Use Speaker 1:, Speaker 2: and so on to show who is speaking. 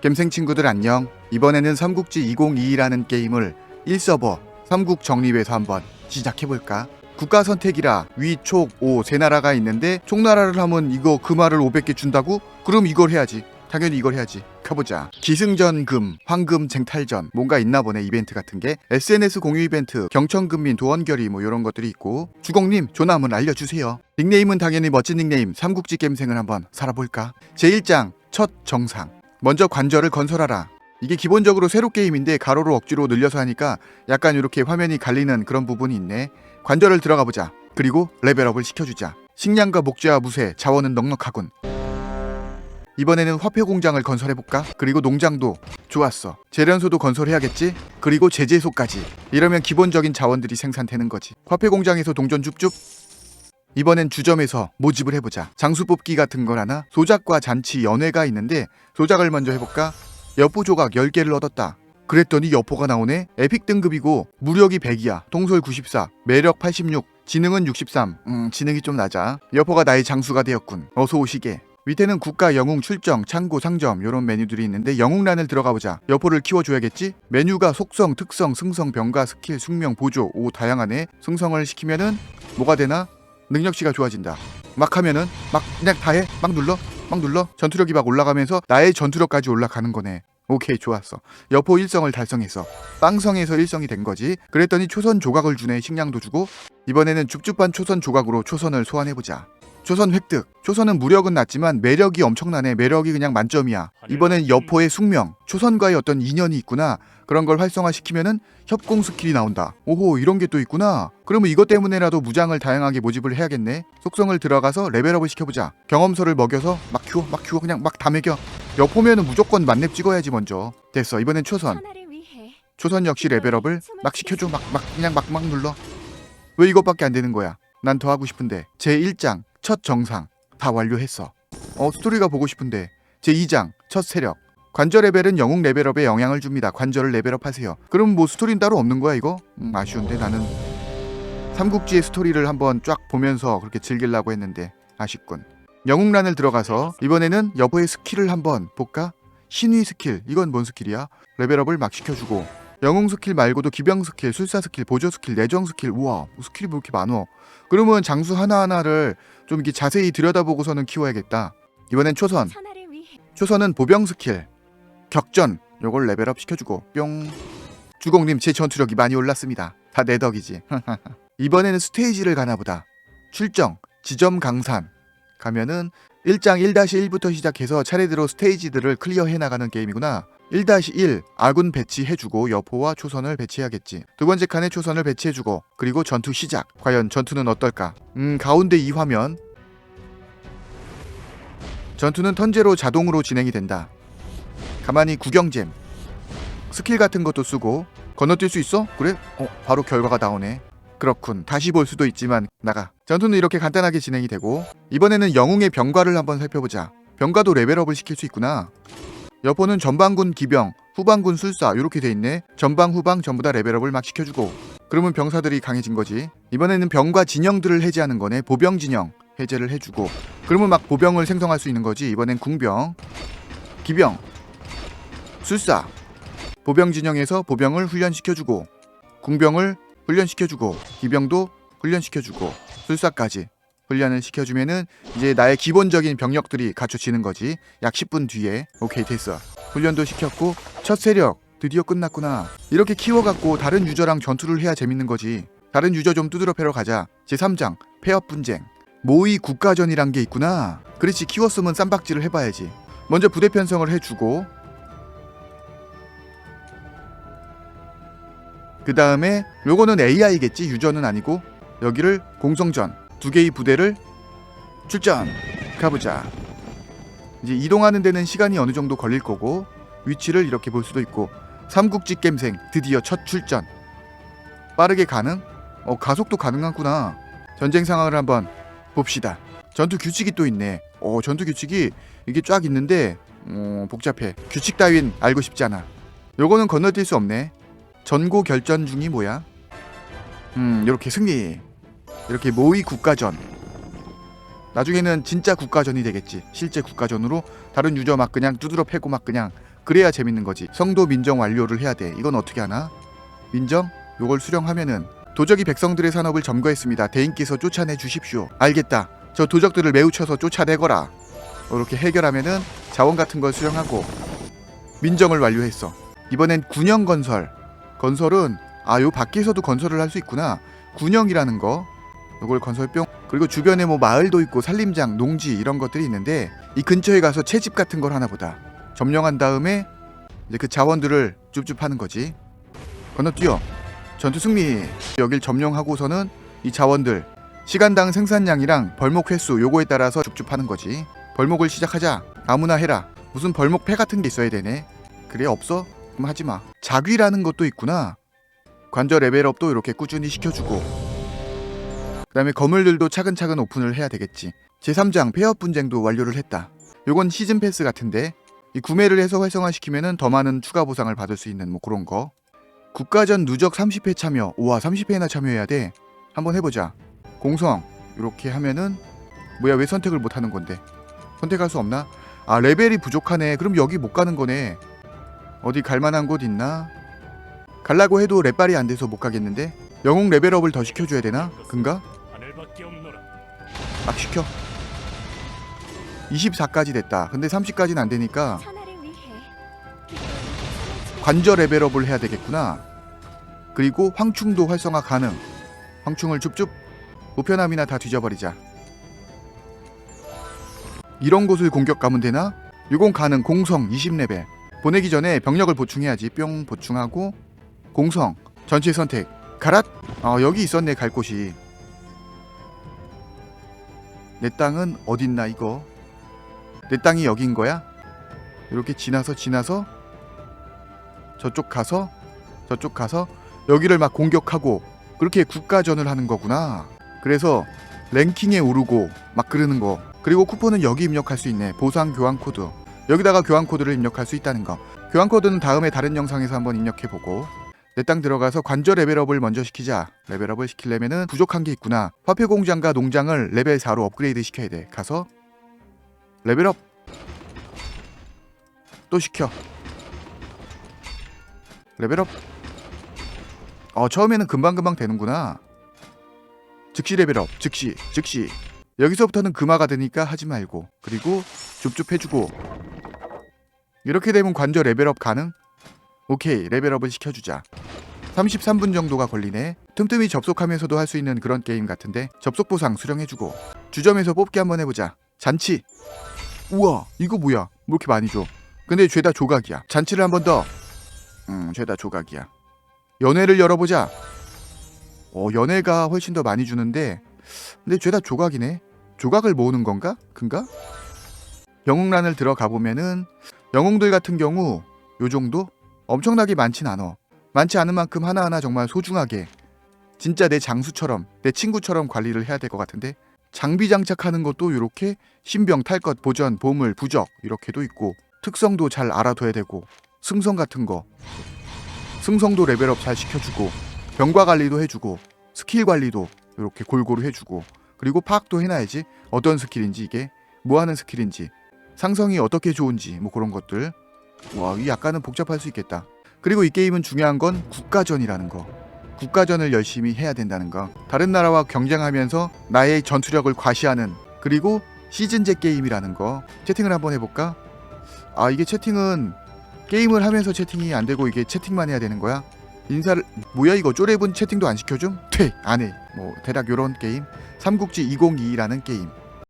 Speaker 1: 겜생 친구들 안녕. 이번에는 삼국지 2022라는 게임을 1서버 삼국 정립에서 한번 시작해볼까? 국가 선택이라 위, 촉, 오 세 나라가 있는데 총나라를 하면 이거 금화를 500개 준다고? 그럼 이걸 해야지. 당연히 이걸 해야지. 가보자. 기승전 금, 황금 쟁탈전 뭔가 있나 보네 이벤트 같은 게 SNS 공유 이벤트, 경청금민 도원결의 뭐 이런 것들이 있고 주공님 조남은 알려주세요. 닉네임은 당연히 멋진 닉네임 삼국지 겜생을 한번 살아볼까? 제1장 첫 정상 먼저 관절을 건설하라. 이게 기본적으로 세로 게임인데 가로로 억지로 늘려서 하니까 약간 이렇게 화면이 갈리는 그런 부분이 있네. 관절을 들어가 보자. 그리고 레벨업을 시켜주자. 식량과 목재와 무쇠, 자원은 넉넉하군. 이번에는 화폐 공장을 건설해볼까? 그리고 농장도 좋았어. 재련소도 건설해야겠지? 그리고 제재소까지. 이러면 기본적인 자원들이 생산되는 거지. 화폐 공장에서 동전 줍줍. 이번엔 주점에서 모집을 해보자. 장수 뽑기 같은 걸 하나? 소작과 잔치, 연회가 있는데 소작을 먼저 해볼까? 여포 조각 10개를 얻었다. 그랬더니 여포가 나오네? 에픽 등급이고 무력이 100이야. 통솔 94, 매력 86, 지능은 63. 음, 지능이 좀 낮아. 여포가 나의 장수가 되었군. 어서 오시게. 밑에는 국가 영웅 출정, 창고, 상점 이런 메뉴들이 있는데 영웅란을 들어가 보자. 여포를 키워줘야겠지? 메뉴가 속성, 특성, 승성, 병가, 스킬, 숙명, 보조, 오 다양하네. 승성을 시키면은 뭐가 되나? 능력치가 좋아진다. 막 하면은 막 그냥 다 해. 막 눌러. 막 눌러. 전투력이 막 올라가면서 나의 전투력까지 올라가는 거네. 오케이 좋았어. 여포 일성을 달성했어. 빵성에서 일성이 된 거지. 그랬더니 초선 조각을 주네. 식량도 주고. 이번에는 줍줍한 초선 조각으로 초선을 소환해 보자. 초선 획득. 초선은 무력은 낮지만 매력이 엄청나네. 매력이 그냥 만점이야. 이번엔 여포의 숙명. 초선과의 어떤 인연이 있구나. 그런 걸 활성화시키면은 협공 스킬이 나온다. 오호 이런 게 또 있구나. 그러면 이것 때문에라도 무장을 다양하게 모집을 해야겠네. 속성을 들어가서 레벨업을 시켜보자. 경험서를 먹여서 막 키워 막 키워 그냥 막 다 먹여. 여포면은 무조건 만렙 찍어야지 먼저. 됐어 이번엔 초선. 초선 역시 레벨업을 막 시켜줘 막 막 그냥 막 막 눌러 왜 이것밖에 안 되는 거야 난 더 하고 싶은데 제 1장 첫 정상 다 완료했어. 어 스토리가 보고 싶은데. 제2장 첫 세력. 관절 레벨은 영웅 레벨업에 영향을 줍니다. 관절을 레벨업 하세요. 그럼 뭐 스토리는 따로 없는 거야 이거? 음, 아쉬운데 나는 삼국지의 스토리를 한번 쫙 보면서 그렇게 즐기려고 했는데 아쉽군. 영웅란을 들어가서 이번에는 여보의 스킬을 한번 볼까? 신위 스킬. 이건 뭔 스킬이야? 레벨업을 막 시켜주고 영웅 스킬 말고도 기병 스킬, 술사 스킬, 보조 스킬, 내정 스킬. 우와 뭐 스킬이 뭐 이렇게 많어. 그러면 장수 하나하나를 좀 이렇게 자세히 들여다보고서는 키워야겠다. 이번엔 초선. 초선은 보병 스킬. 격전. 요걸 레벨업 시켜주고. 뿅. 주공님 제 전투력이 많이 올랐습니다. 다 내 덕이지. 이번에는 스테이지를 가나보다. 출정. 지점 강산. 가면은 1장 1-1부터 시작해서 차례대로 스테이지들을 클리어해 나가는 게임이구나 1-1 아군 배치해주고 여포와 초선을 배치해야겠지. 두 번째 칸에 초선을 배치해주고 그리고 전투 시작. 과연 전투는 어떨까? 음 가운데 이 화면. 전투는 턴제로 자동으로 진행이 된다. 가만히 구경잼. 스킬 같은 것도 쓰고. 건너뛸 수 있어? 그래? 어 바로 결과가 나오네. 그렇군. 다시 볼 수도 있지만 나가. 전투는 이렇게 간단하게 진행이 되고 이번에는 영웅의 병과를 한번 살펴보자. 병과도 레벨업을 시킬 수 있구나 여포는 전방군 기병 후방군 술사 이렇게 돼 있네. 전방 후방 전부 다 레벨업을 막 시켜주고. 그러면 병사들이 강해진 거지. 이번에는 병과 진영들을 해제하는 거네. 보병 진영 해제를 해주고. 그러면 막 보병을 생성할 수 있는 거지. 이번엔 궁병 기병 술사. 보병 진영에서 보병을 훈련시켜주고. 궁병을 훈련시켜주고. 기병도 훈련시켜주고. 술사까지 훈련을 시켜주면은 이제 나의 기본적인 병력들이 갖춰지는 거지. 약 10분 뒤에 오케이 됐어. 훈련도 시켰고 첫 세력 드디어 끝났구나. 이렇게 키워갖고 다른 유저랑 전투를 해야 재밌는 거지. 다른 유저 좀 두드러 패러 가자. 제3장 폐업 분쟁. 모의 국가전이란 게 있구나. 그렇지 키웠으면 쌈박질을 해봐야지. 먼저 부대 편성을 해주고 그 다음에 요거는 AI겠지? 유저는 아니고. 여기를 공성전 두 개의 부대를 출전. 가보자. 이제 이동하는 데는 시간이 어느 정도 걸릴 거고 위치를 이렇게 볼 수도 있고 삼국지 겜생 드디어 첫 출전. 빠르게 가능? 어 가속도 가능하구나. 전쟁 상황을 한번 봅시다. 전투 규칙이 또 있네. 어 전투 규칙이 이게 쫙 있는데 어 복잡해. 규칙 따윈 알고 싶지 않아. 요거는 건너뛸 수 없네. 전고 결전 중이 뭐야? 음, 이렇게 승리. 이렇게 모의 국가전. 나중에는 진짜 국가전이 되겠지. 실제 국가전으로 다른 유저 막 그냥 두드러 패고 막 그냥 그래야 재밌는 거지. 성도 민정 완료를 해야 돼. 이건 어떻게 하나? 민정? 요걸 수령하면은 도적이 백성들의 산업을 점거했습니다. 대인께서 쫓아내 주십시오. 알겠다. 저 도적들을 매우 쳐서 쫓아내거라. 이렇게 해결하면은 자원 같은 걸 수령하고 민정을 완료했어. 이번엔 군영 건설. 건설은 아 요 밖에서도 건설을 할 수 있구나. 군영이라는 거. 요걸 건설병 그리고 주변에 뭐 마을도 있고 산림장, 농지 이런 것들이 있는데 이 근처에 가서 채집 같은 걸 하나 보다. 점령한 다음에 이제 그 자원들을 줍줍 하는 거지. 건너뛰어. 전투 승리. 여길 점령하고서는 이 자원들 시간당 생산량이랑 벌목 횟수 요거에 따라서 줍줍 하는 거지. 벌목을 시작하자. 아무나 해라. 무슨 벌목 패 같은 게 있어야 되네. 그래 없어? 그럼 하지 마. 자귀라는 것도 있구나. 관절 레벨업도 이렇게 꾸준히 시켜주고. 그다음에 건물들도 차근차근 오픈을 해야 되겠지. 제3장 폐업 분쟁도 완료를 했다. 요건 시즌 패스 같은데 이 구매를 해서 활성화시키면은 더 많은 추가 보상을 받을 수 있는 뭐 그런 거. 국가전 누적 30회 참여. 우와 30회나 참여해야 돼. 한번 해보자. 공성 이렇게 하면은 뭐야 왜 선택을 못 하는 건데? 선택할 수 없나? 아 레벨이 부족하네. 그럼 여기 못 가는 거네. 어디 갈 만한 곳 있나? 갈라고 해도 랩발이 안 돼서 못 가겠는데? 영웅 레벨업을 더 시켜줘야 되나? 근가? 막 시켜. 24까지 됐다. 근데 30까지는 안 되니까
Speaker 2: 천하를 위해
Speaker 1: 관절 레벨업을 해야 되겠구나. 그리고 황충도 활성화 가능. 황충을 줍줍 우편함이나 다 뒤져버리자. 이런 곳을 공격 가면 되나? 유공 가능 공성 20레벨. 보내기 전에 병력을 보충해야지. 뿅 보충하고 공성 전체 선택. 가랏. 어 여기 있었네 갈 곳이. 내 땅은 어딨나 이거? 내 땅이 여긴 거야? 이렇게 지나서 지나서 저쪽 가서 저쪽 가서 여기를 막 공격하고 그렇게 국가전을 하는 거구나. 그래서 랭킹에 오르고 막 그러는 거. 그리고 쿠폰은 여기 입력할 수 있네. 보상 교환 코드. 여기다가 교환 코드를 입력할 수 있다는 거. 교환 코드는 다음에 다른 영상에서 한번 입력해 보고 내 땅 들어가서 관절 레벨업을 먼저 시키자. 레벨업을 시키려면은 부족한 게 있구나. 화폐 공장과 농장을 레벨 4로 업그레이드 시켜야 돼. 가서 레벨업 또 시켜. 레벨업. 어 처음에는 금방금방 되는구나. 즉시 레벨업. 즉시. 즉시. 여기서부터는 금화가 되니까 하지 말고. 그리고 줍줍 해주고. 이렇게 되면 관절 레벨업 가능? 오케이 레벨업을 시켜주자. 33분 정도가 걸리네. 틈틈이 접속하면서도 할 수 있는 그런 게임 같은데 접속 보상 수령해주고 주점에서 뽑기 한번 해보자. 잔치. 우와 이거 뭐야? 뭐 이렇게 많이 줘? 근데 죄다 조각이야. 잔치를 한 번 더. 음 죄다 조각이야. 연회를 열어보자. 어 연회가 훨씬 더 많이 주는데 근데 죄다 조각이네. 조각을 모으는 건가? 근가? 영웅란을 들어가 보면은 영웅들 같은 경우 요 정도 엄청나게 많진 않어. 많지 않은 만큼 하나하나 정말 소중하게 진짜 내 장수처럼 내 친구처럼 관리를 해야 될 것 같은데 장비 장착하는 것도 이렇게 신병 탈것 보전 보물 부적 이렇게도 있고 특성도 잘 알아둬야 되고 승성 같은 거 승성도 레벨업 잘 시켜주고 병과 관리도 해주고 스킬 관리도 이렇게 골고루 해주고 그리고 파악도 해놔야지 어떤 스킬인지 이게 뭐 하는 스킬인지 상성이 어떻게 좋은지 뭐 그런 것들 와, 이 약간은 복잡할 수 있겠다. 그리고 이 게임은 중요한 건 국가전이라는 거. 국가전을 열심히 해야 된다는 거. 다른 나라와 경쟁하면서 나의 전투력을 과시하는 그리고 시즌제 게임이라는 거. 채팅을 한번 해볼까? 아, 이게 채팅은 게임을 하면서 채팅이 안 되고 이게 채팅만 해야 되는 거야? 인사를 뭐야 이거 쪼레분 채팅도 안 시켜줌? 퇴! 안 해. 뭐 대략 요런 게임. 삼국지 2022라는 게임.